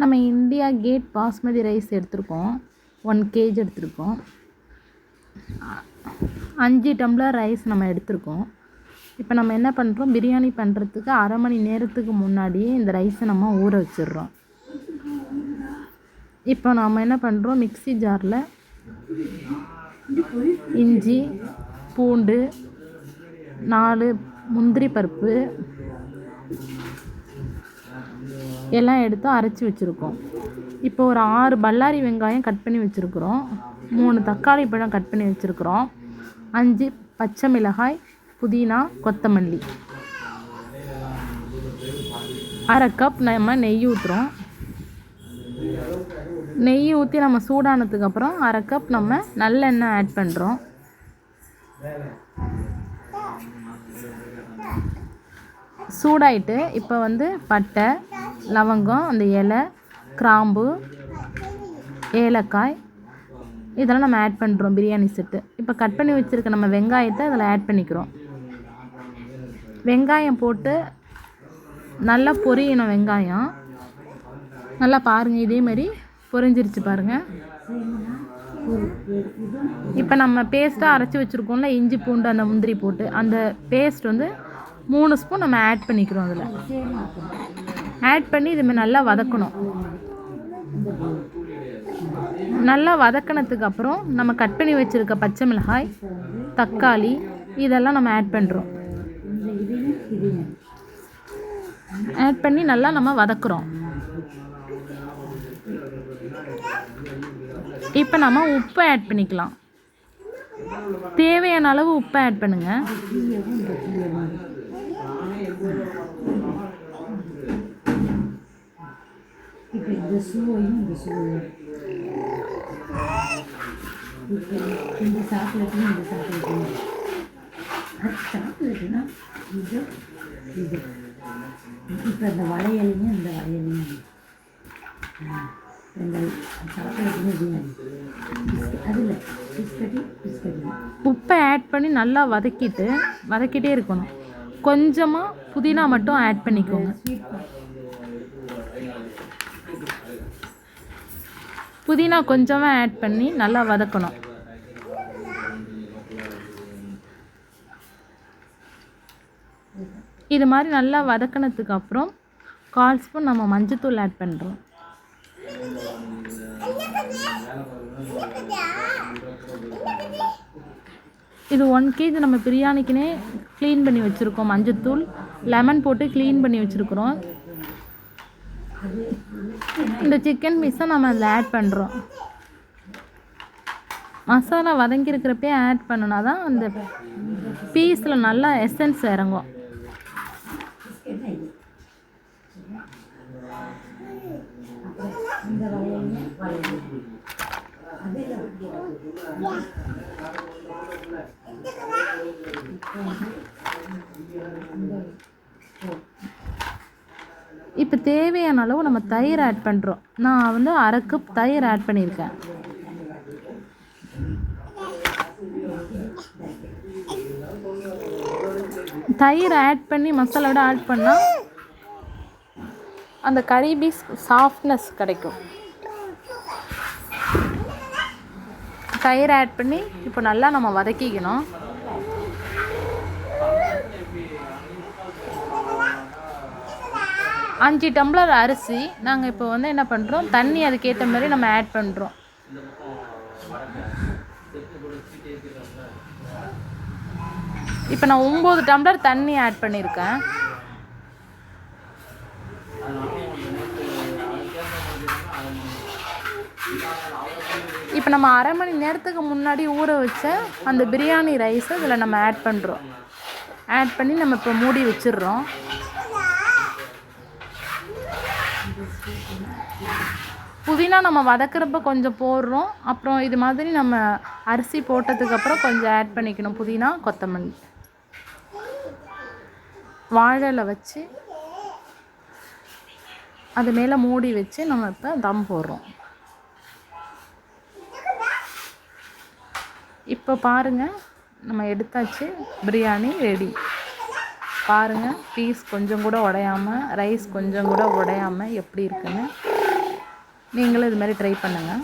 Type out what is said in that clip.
நம்ம India Gate basmati rice எடுத்திருக்கோம். One KG எடுத்திருக்கோம். அஞ்சு டம்ளர் ரைஸ் நம்ம எடுத்திருக்கோம். இப்போ நம்ம என்ன பண்ணுறோம்? பிரியாணி பண்ணுறதுக்கு அரை மணி நேரத்துக்கு முன்னாடியே இந்த ரைஸை நம்ம ஊற வச்சிடுறோம். இப்போ நாம் என்ன பண்ணுறோம்? மிக்ஸி ஜாரில் இஞ்சி பூண்டு நாலு முந்திரி பருப்பு எல்லாம் எடுத்து அரைச்சி வச்சுருக்கோம். இப்போ ஒரு ஆறு பல்லாரி வெங்காயம் கட் பண்ணி வச்சுருக்குறோம். மூணு தக்காளி பழம் கட் பண்ணி வச்சுருக்குறோம். அஞ்சு பச்சை மிளகாய் புதினா கொத்தமல்லி. அரை கப் நம்ம நெய் ஊற்றுறோம் நெய் ஊற்றி நம்ம சூடானதுக்கப்புறம் அரை கப் நம்ம நல்லெண்ணெய் ஆட் பண்ணுறோம் சூடாயிட்டு இப்போ வந்து பட்டை லவங்கம் அந்த இலை கிராம்பு ஏலக்காய் இதெல்லாம் நம்ம ஆட் பண்ணுறோம் பிரியாணி செட்டு இப்போ கட் பண்ணி வச்சுருக்க நம்ம வெங்காயத்தை அதில் ஆட் பண்ணிக்கிறோம். வெங்காயம் போட்டு நல்லா பொரியணும் வெங்காயம். நல்லா பாருங்கள் இதே மாதிரி பொரிஞ்சிருச்சு பாருங்கள் இப்போ நம்ம பேஸ்ட்டாக அரைச்சி வச்சுருக்கோம்ல இஞ்சி பூண்டு அந்த முந்திரி போட்டு அந்த பேஸ்ட் வந்து மூணு ஸ்பூன் நம்ம ஆட் பண்ணிக்கிறோம் அதில். ஆட் பண்ணி இதுமாதிரி நல்லா வதக்கணும். நல்லா வதக்கினதுக்கு அப்புறம் நம்ம கட் பண்ணி வச்சுருக்க பச்சை மிளகாய் தக்காளி இதெல்லாம் நம்ம ஆட் பண்ணுறோம் ஆட் பண்ணி நல்லா நம்ம வதக்குறோம். இப்போ நம்ம உப்பு ஆட் பண்ணிக்கலாம். தேவையான அளவு உப்பு ஆட் பண்ணுங்கள் இப்போ இந்த சுவையும் இந்த சுவையும் இப்போ இந்த சாக்லேட்டும் இந்த சாக்லேட்டும் அது சாக்லேட்டுனா இது இது இப்போ இந்த வளையலையும் இந்த வளையலையும் இந்த சாக்லேட்டும் பிரியாணி பிஸ்கட் அதில் பிஸ்கட்டு பிஸ்கட்டு உப்பை ஆட் பண்ணி நல்லா வதக்கிட்டு வதக்கிட்டே இருக்கணும். கொஞ்சமாக புதினா மட்டும் ஆட் பண்ணிக்கோங்க. புதினா கொஞ்சமாக ஆட் பண்ணி நல்லா வதக்கணும். இது மாதிரி நல்லா வதக்கினதுக்கு அப்புறம் கால் ஸ்பூன் நம்ம மஞ்சத்தூள் ஆட் பண்ணுறோம் இது ஒன் கேஜி நம்ம பிரியாணிக்குனே க்ளீன் பண்ணி வச்சுருக்கோம். மஞ்சத்தூள் லெமன் போட்டு க்ளீன் பண்ணி வச்சுருக்குறோம். இந்த சிக்கன் பீஸை நம்ம அதில் ஆட் பண்ணுறோம் மசாலா வதங்கியிருக்கிறப்பே ஆட் பண்ணினா தான் அந்த பீஸில் நல்லா எசன்ஸ் இறங்கும். இந்த இப்போ தேவையான அளவு நம்ம தயிர் ஆட் பண்ணுறோம் நான் வந்து அரை கப் தயிர் ஆட் பண்ணியிருக்கேன். தயிர் ஆட் பண்ணி மசாலாவோட ஆட் பண்ணால் அந்த கறி பீஸ் சாஃப்ட்னஸ் கிடைக்கும். தயிர் ஆட் பண்ணி இப்போ நல்லா நம்ம வதக்கிக்கணும். அஞ்சு டம்ளர் அரிசி. நாங்கள் இப்போ வந்து என்ன பண்ணுறோம் தண்ணி அதுக்கேற்ற மாதிரி நம்ம ஆட் பண்ணுறோம் இப்போ நான் ஒம்பது டம்ளர் தண்ணி ஆட் பண்ணியிருக்கேன் இப்போ நம்ம அரை மணி நேரத்துக்கு முன்னாடி ஊற வச்ச அந்த பிரியாணி ரைஸை இதில் நம்ம ஆட் பண்ணுறோம் ஆட் பண்ணி நம்ம இப்போ மூடி வச்சிடுறோம். புதினா நம்ம வதக்குறப்ப கொஞ்சம் போடுறோம். அப்புறம் இது மாதிரி நம்ம அரிசி போட்டதுக்கப்புறம் கொஞ்சம் ஆட் பண்ணிக்கணும். புதினா கொத்தமல்லி. வாழலை வச்சு அது மேலே மூடி வச்சு நம்ம இப்போ தம் போடுறோம். இப்போ பாருங்கள் நம்ம எடுத்தாச்சு பிரியாணி ரெடி பாருங்கள் பீஸ் கொஞ்சம் கூட உடையாமல் ரைஸ் கொஞ்சம் கூட உடையாமல் எப்படி இருக்குன்னு நீங்களும் இது மாதிரி ட்ரை பண்ணுங்கள்